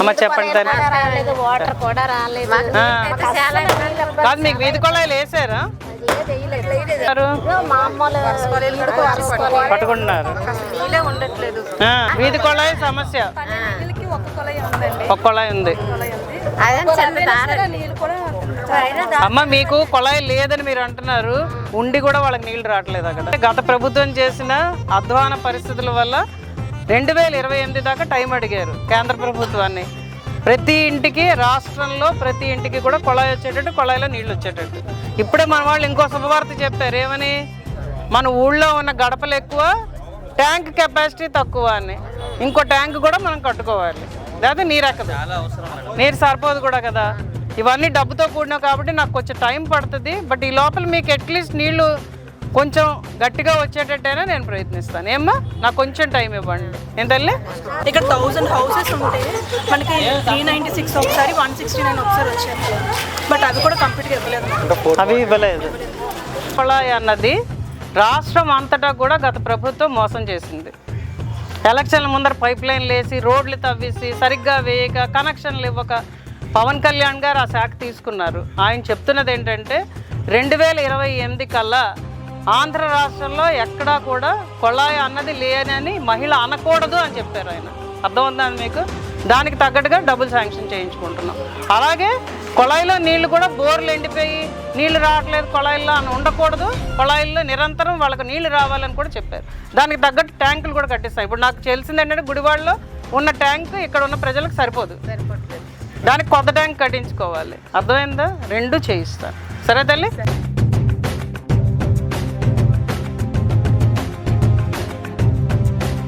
అమ్మ చెప్పండి తల్లి రాలేదు వాటర్ కూడా రాలేదు. ఆ. కాదు మీకు వీధి కొళాయిలు వేసారా. పట్టుకుంటున్నారు. వీధి కొళాయి సమస్య. ఒక కొళాయి ఉంది. అమ్మ మీకు కొళాయి లేదని మీరు అంటున్నారు. ఉండి కూడా వాళ్ళకి నీళ్ళు రావట్లేదు అక్కడ. గత ప్రభుత్వం చేసిన అధ్వాన పరిస్థితుల వల్ల రెండు వేల ఇరవై ఎనిమిది దాకా టైం అడిగారు కేంద్ర ప్రభుత్వాన్ని. ప్రతి ఇంటికి రాష్ట్రంలో ప్రతి ఇంటికి కూడా కొళాయి వచ్చేటట్టు కొళాయిలో నీళ్ళు వచ్చేటట్టు. ఇప్పుడే మన వాళ్ళు ఇంకో శుభవార్త చెప్పారు ఏమని? మన ఊళ్ళో ఉన్న గడపలు ఎక్కువ ట్యాంక్ కెపాసిటీ తక్కువ అని. ఇంకో ట్యాంక్ కూడా మనం కట్టుకోవాలి. లేదా నీరు ఎక్కదు నీరు సరిపోదు కూడా కదా. ఇవన్నీ డబ్బుతో కూడినవి కాబట్టి నాకు కొంచెం టైం పడుతుంది బట్ ఈ లోపల మీకు అట్లీస్ట్ నీళ్ళు కొంచెం గట్టిగా వచ్చేటట్టయినా నేను ప్రయత్నిస్తాను. ఏమ్మా? నాకు కొంచెం టైం ఇవ్వండి. ఏం తల్లి? ఇక్కడ థౌసండ్ హౌసెస్ ఉంటే మనకి త్రీ నైంటీ సిక్స్ ఒకసారి వన్ సిక్స్టీ నైన్ ఒకసారి వచ్చాయి. బట్ అవి కూడా కంప్లీట్గా ఇవ్వలేదు అవి ఇవ్వలేదు. కుళాయి అన్నది రాష్ట్రం అంతటా కూడా గత ప్రభుత్వం మోసం చేసింది. ఎలక్షన్ల ముందర పైప్ లైన్లు వేసి రోడ్లు తవ్వేసి సరిగ్గా వేయక కనెక్షన్లు ఇవ్వక పవన్ కళ్యాణ్ గారు ఆ శాఖ తీసుకున్నారు. ఆయన చెప్తున్నది ఏంటంటే రెండు వేల ఇరవై ఎనిమిది కల్లా ఆంధ్ర రాష్ట్రంలో ఎక్కడా కూడా కొళాయి అన్నది లేనని మహిళ అనకూడదు అని చెప్పారు ఆయన. అర్థమవుతుందా మీకు? దానికి తగ్గట్టుగా డబ్బులు శాంక్షన్ చేయించుకుంటున్నాం. అలాగే కొళాయిలో నీళ్ళు కూడా బోర్లు ఎండిపోయి నీళ్ళు రావట్లేదు కొళాయిల్లో అని ఉండకూడదు. కొళాయిల్లో నిరంతరం వాళ్ళకి నీళ్ళు రావాలని కూడా చెప్పారు. దానికి తగ్గట్టు ట్యాంకులు కూడా కట్టిస్తాం. ఇప్పుడు నాకు తెలిసింది ఏంటంటే గుడివాడలో ఉన్న ట్యాంక్ ఇక్కడ ఉన్న ప్రజలకు సరిపోదు. దానికి కొత్త ట్యాంక్ కట్టించుకోవాలి. అర్థమైందా? రెండు చేయిస్తాను. సరే తల్లి?